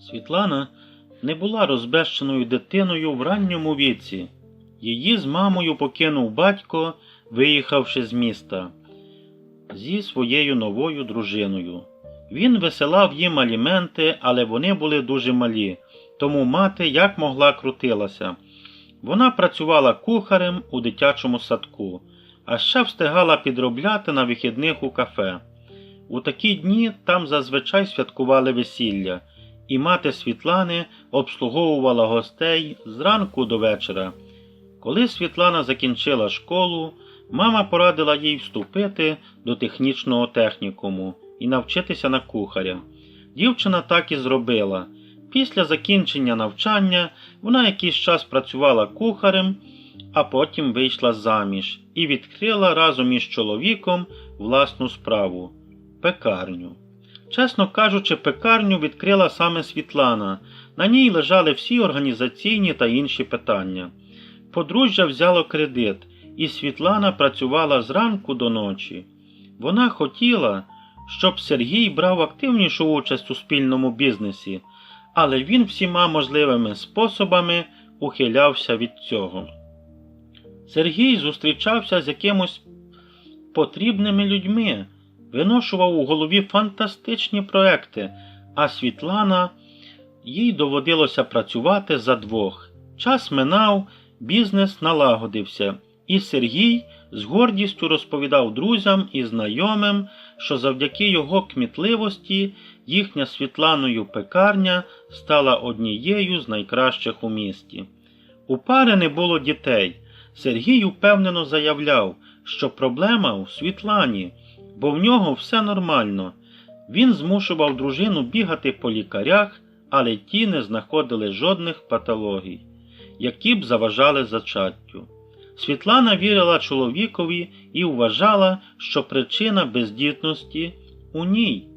Світлана не була розбещеною дитиною в ранньому віці. Її з мамою покинув батько, виїхавши з міста зі своєю новою дружиною. Він висилав їм аліменти, але вони були дуже малі, тому мати як могла крутилася. Вона працювала кухарем у дитячому садку, а ще встигала підробляти на вихідних у кафе. У такі дні там зазвичай святкували весілля, і мати Світлани обслуговувала гостей зранку до вечора. Коли Світлана закінчила школу, мама порадила їй вступити до технічного технікуму і навчитися на кухаря. Дівчина так і зробила. Після закінчення навчання вона якийсь час працювала кухарем, а потім вийшла заміж і відкрила разом із чоловіком власну справу пекарню. Чесно кажучи, пекарню відкрила саме Світлана. На ній лежали всі організаційні та інші питання. Подружжя взяло кредит, і Світлана працювала зранку до ночі. Вона хотіла, щоб Сергій брав активнішу участь у спільному бізнесі, але він всіма можливими способами ухилявся від цього. Сергій зустрічався з якимось потрібними людьми, виношував у голові фантастичні проекти, а Світлана їй доводилося працювати за двох. Час минав, бізнес налагодився, і Сергій з гордістю розповідав друзям і знайомим, що завдяки його кмітливості їхня Світланою пекарня стала однією з найкращих у місті. У пари не було дітей. Сергій упевнено заявляв, що проблема у Світлані, бо в нього все нормально. Він змушував дружину бігати по лікарях, але ті не знаходили жодних патологій, які б заважали зачаттю. Світлана вірила чоловікові і вважала, що причина бездітності у ній.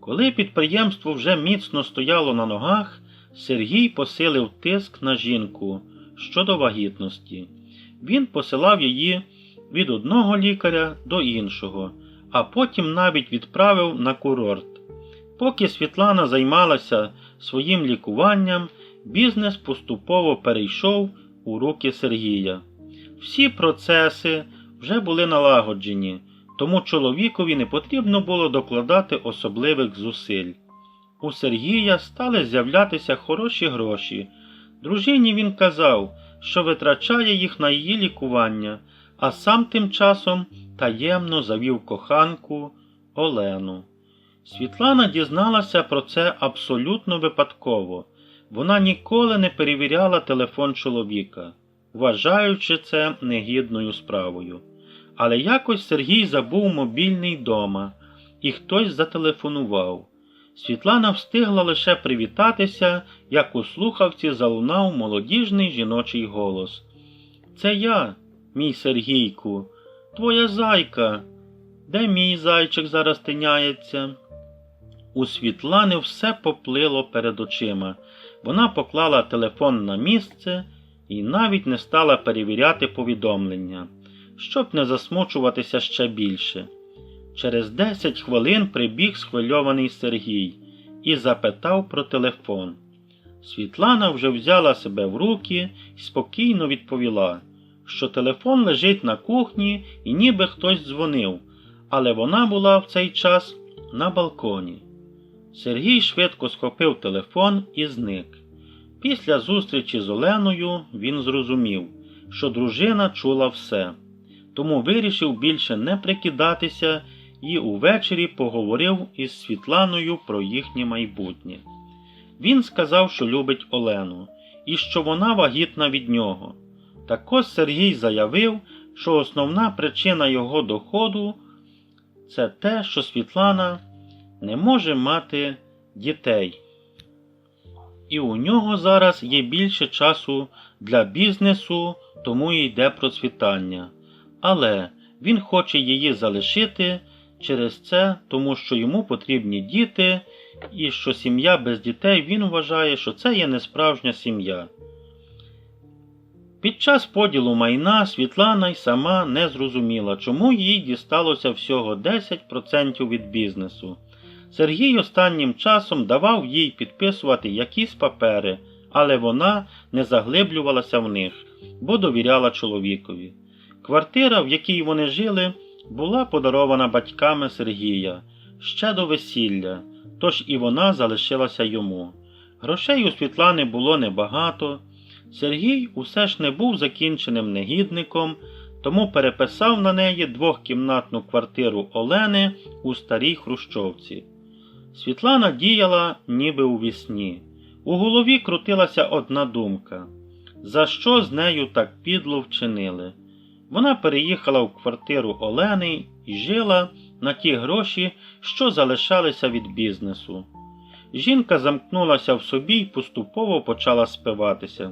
Коли підприємство вже міцно стояло на ногах, Сергій посилив тиск на жінку щодо вагітності. Він посилав її від одного лікаря до іншого, а потім навіть відправив на курорт. Поки Світлана займалася своїм лікуванням, бізнес поступово перейшов у руки Сергія. Всі процеси вже були налагоджені, тому чоловікові не потрібно було докладати особливих зусиль. У Сергія стали з'являтися хороші гроші. Дружині він казав, що витрачає їх на її лікування, а сам тим часом таємно завів коханку Олену. Світлана дізналася про це абсолютно випадково. Вона ніколи не перевіряла телефон чоловіка, вважаючи це негідною справою. Але якось Сергій забув мобільний дома, і хтось зателефонував. Світлана встигла лише привітатися, як у слухавці залунав молодіжний жіночий голос. Це я, мій Сергійку, твоя зайка. Де мій зайчик зараз тиняється? У Світлани все поплило перед очима. Вона поклала телефон на місце і навіть не стала перевіряти повідомлення, щоб не засмучуватися ще більше. Через десять хвилин прибіг схвильований Сергій і запитав про телефон. Світлана вже взяла себе в руки і спокійно відповіла, що телефон лежить на кухні і ніби хтось дзвонив, але вона була в цей час на балконі. Сергій швидко схопив телефон і зник. Після зустрічі з Оленою він зрозумів, що дружина чула все, тому вирішив більше не прикидатися і увечері поговорив із Світланою про їхнє майбутнє. Він сказав, що любить Олену і що вона вагітна від нього. Також Сергій заявив, що основна причина його доходу це те, що Світлана не може мати дітей. І у нього зараз є більше часу для бізнесу, тому й йде процвітання. Але він хоче її залишити через це, тому що йому потрібні діти, і що сім'я без дітей він вважає, що це є несправжня сім'я. Під час поділу майна Світлана й сама не зрозуміла, чому їй дісталося всього 10% від бізнесу. Сергій останнім часом давав їй підписувати якісь папери, але вона не заглиблювалася в них, бо довіряла чоловікові. Квартира, в якій вони жили, була подарована батьками Сергія ще до весілля, тож і вона залишилася йому. Грошей у Світлани було небагато. Сергій усе ж не був закінченим негідником, тому переписав на неї двохкімнатну квартиру Олени у старій Хрущовці. Світлана діяла ніби у вісні. У голові крутилася одна думка за що з нею так підло вчинили? Вона переїхала в квартиру Олени і жила на ті гроші, що залишалися від бізнесу. Жінка замкнулася в собі і поступово почала спиватися,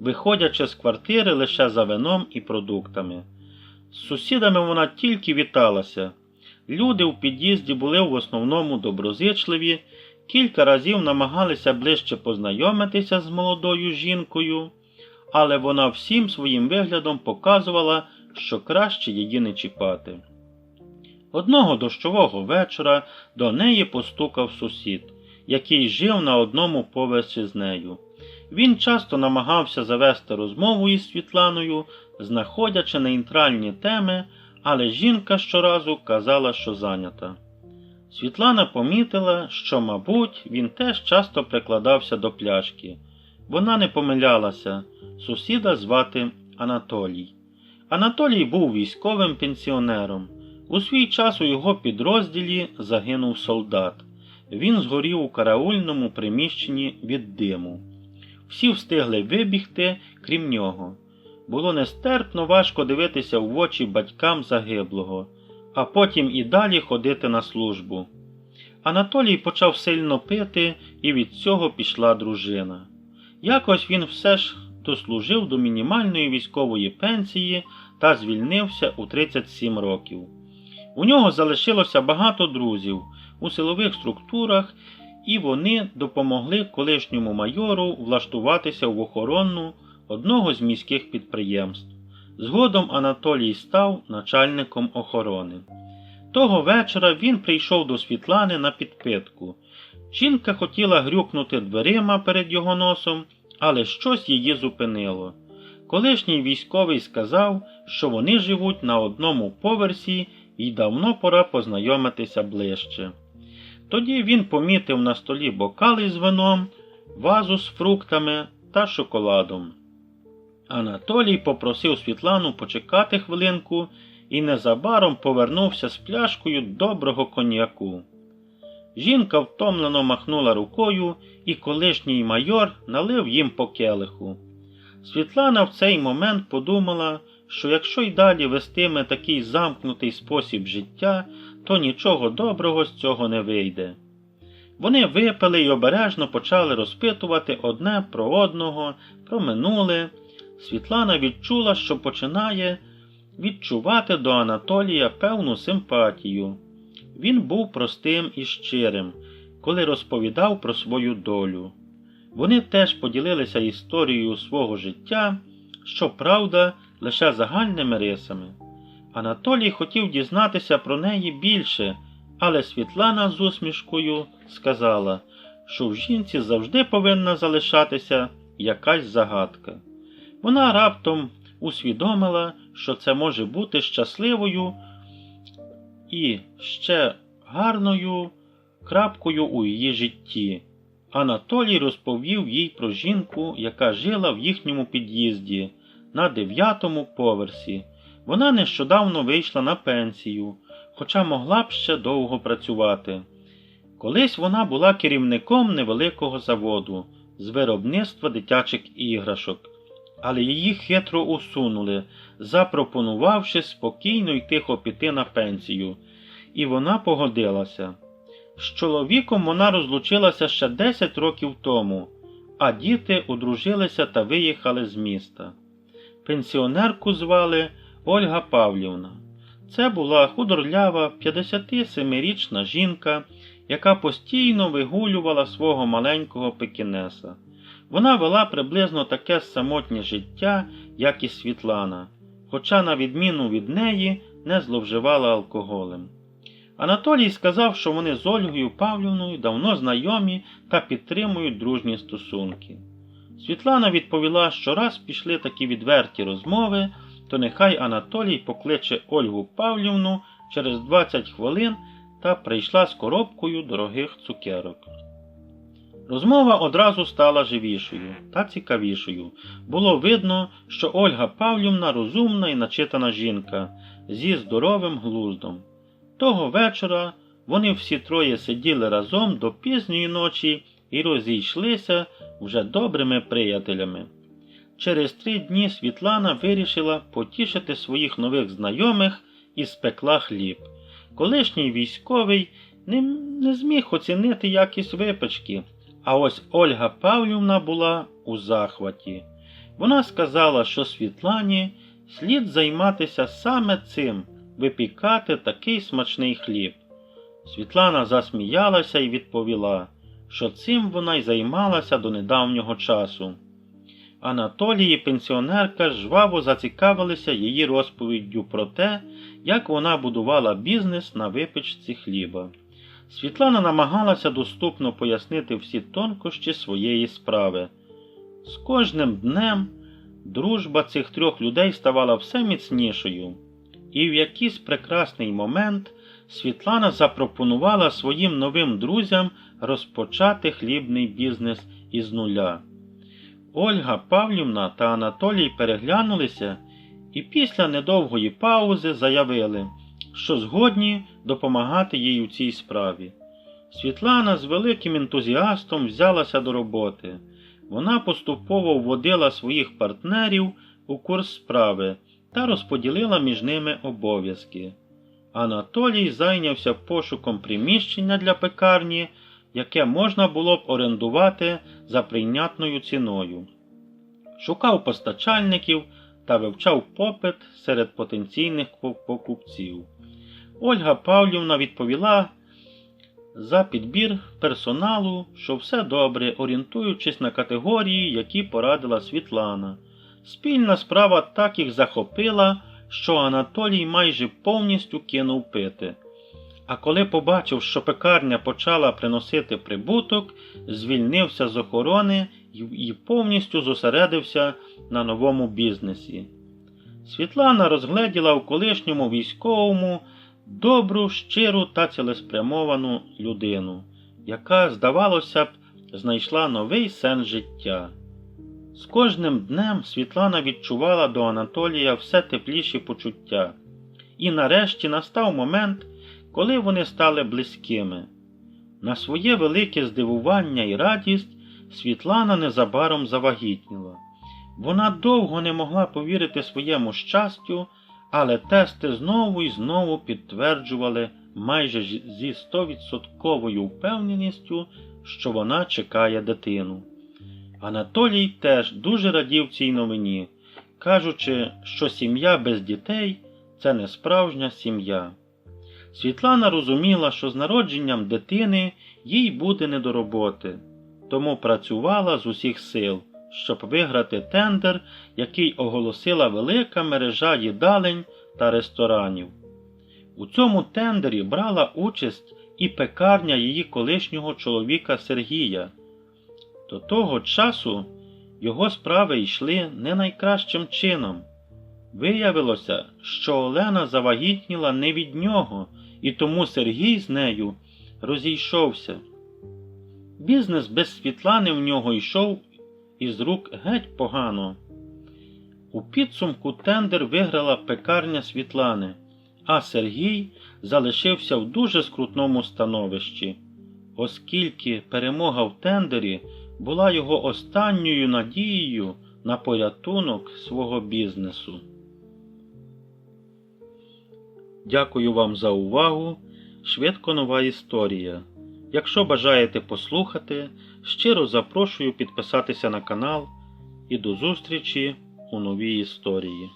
виходячи з квартири лише за вином і продуктами. З сусідами вона тільки віталася. Люди в під'їзді були в основному доброзичливі, кілька разів намагалися ближче познайомитися з молодою жінкою, але вона всім своїм виглядом показувала, що краще її не чіпати. Одного дощового вечора до неї постукав сусід, який жив на одному поверсі з нею. Він часто намагався завести розмову із Світланою, знаходячи нейтральні теми, але жінка щоразу казала, що зайнята. Світлана помітила, що, мабуть, він теж часто прикладався до пляшки. Вона не помилялася, сусіда звати Анатолій. Анатолій був військовим пенсіонером. У свій час у його підрозділі загинув солдат. Він згорів у караульному приміщенні від диму. Всі встигли вибігти, крім нього. Було нестерпно важко дивитися в очі батькам загиблого, а потім і далі ходити на службу. Анатолій почав сильно пити, і від цього пішла дружина. Якось він все ж дослужив до мінімальної військової пенсії та звільнився у 37 років. У нього залишилося багато друзів у силових структурах, і вони допомогли колишньому майору влаштуватися в охоронну одного з міських підприємств. Згодом Анатолій став начальником охорони. Того вечора він прийшов до Світлани на підпитку. Жінка хотіла грюкнути дверима перед його носом, але щось її зупинило. Колишній військовий сказав, що вони живуть на одному поверсі і давно пора познайомитися ближче. Тоді він помітив на столі бокали з вином, вазу з фруктами та шоколадом. Анатолій попросив Світлану почекати хвилинку і незабаром повернувся з пляшкою доброго коньяку. Жінка втомлено махнула рукою, і колишній майор налив їм по келиху. Світлана в цей момент подумала, що якщо й далі вестиме такий замкнутий спосіб життя, то нічого доброго з цього не вийде. Вони випили й обережно почали розпитувати одне про одного, про минуле. Світлана відчула, що починає відчувати до Анатолія певну симпатію. Він був простим і щирим, коли розповідав про свою долю. Вони теж поділилися історією свого життя, щоправда, лише загальними рисами. Анатолій хотів дізнатися про неї більше, але Світлана з усмішкою сказала, що в жінці завжди повинна залишатися якась загадка. Вона раптом усвідомила, що це може бути щасливою і ще гарною крапкою у її житті. Анатолій розповів їй про жінку, яка жила в їхньому під'їзді на дев'ятому поверсі. Вона нещодавно вийшла на пенсію, хоча могла б ще довго працювати. Колись вона була керівником невеликого заводу з виробництва дитячих іграшок, але її хитро усунули, запропонувавши спокійно й тихо піти на пенсію, і вона погодилася. З чоловіком вона розлучилася ще 10 років тому, а діти одружилися та виїхали з міста. Пенсіонерку звали Ольга Павлівна. Це була худорлява 57-річна жінка, яка постійно вигулювала свого маленького пекінеса. Вона вела приблизно таке самотнє життя, як і Світлана, хоча, на відміну від неї, не зловживала алкоголем. Анатолій сказав, що вони з Ольгою Павлівною давно знайомі та підтримують дружні стосунки. Світлана відповіла, що раз пішли такі відверті розмови, то нехай Анатолій покличе Ольгу Павлівну через 20 хвилин та прийшла з коробкою дорогих цукерок. Розмова одразу стала живішою та цікавішою. Було видно, що Ольга Павлівна розумна і начитана жінка зі здоровим глуздом. Того вечора вони всі троє сиділи разом до пізньої ночі і розійшлися вже добрими приятелями. Через три дні Світлана вирішила потішити своїх нових знайомих і спекла хліб. Колишній військовий не, не зміг оцінити якість випечки, а ось Ольга Павлівна була у захваті. Вона сказала, що Світлані слід займатися саме цим випікати такий смачний хліб. Світлана засміялася і відповіла, що цим вона й займалася до недавнього часу. Анатолій і пенсіонерка жваво зацікавилися її розповіддю про те, як вона будувала бізнес на випічці хліба. Світлана намагалася доступно пояснити всі тонкощі своєї справи. З кожним днем дружба цих трьох людей ставала все міцнішою, і в якийсь прекрасний момент Світлана запропонувала своїм новим друзям розпочати хлібний бізнес із нуля. Ольга Павлівна та Анатолій переглянулися і після недовгої паузи заявили, що згодні допомагати їй у цій справі. Світлана з великим ентузіастом взялася до роботи. Вона поступово вводила своїх партнерів у курс справи та розподілила між ними обов'язки. Анатолій зайнявся пошуком приміщення для пекарні, яке можна було б орендувати за прийнятною ціною. Шукав постачальників та вивчав попит серед потенційних покупців. Ольга Павлівна відповіла за підбір персоналу, що все добре, орієнтуючись на категорії, які порадила Світлана. Спільна справа так їх захопила, що Анатолій майже повністю кинув пити. А коли побачив, що пекарня почала приносити прибуток, звільнився з охорони і повністю зосередився на новому бізнесі. Світлана розгледіла в колишньому військовому добру, щиру та цілеспрямовану людину, яка, здавалося б, знайшла новий сенс життя. З кожним днем Світлана відчувала до Анатолія все тепліші почуття, і нарешті настав момент, коли вони стали близькими. На своє велике здивування і радість Світлана незабаром завагітніла. Вона довго не могла повірити своєму щастю, але тести знову і знову підтверджували майже зі стовідсотковою впевненістю, що вона чекає дитину. Анатолій теж дуже радів цій новині, кажучи, що сім'я без дітей це не справжня сім'я. Світлана розуміла, що з народженням дитини їй буде не до роботи, тому працювала з усіх сил, щоб виграти тендер, який оголосила велика мережа їдалень та ресторанів. У цьому тендері брала участь і пекарня її колишнього чоловіка Сергія. До того часу його справи йшли не найкращим чином. Виявилося, що Олена завагітніла не від нього, і тому Сергій з нею розійшовся. Бізнес без Світлани в нього йшов із рук геть погано. У підсумку тендер виграла пекарня Світлани, а Сергій залишився в дуже скрутному становищі, оскільки перемога в тендері була його останньою надією на порятунок свого бізнесу. Дякую вам за увагу. Швидко нова історія. Якщо бажаєте послухати, щиро запрошую підписатися на канал і до зустрічі у новій історії.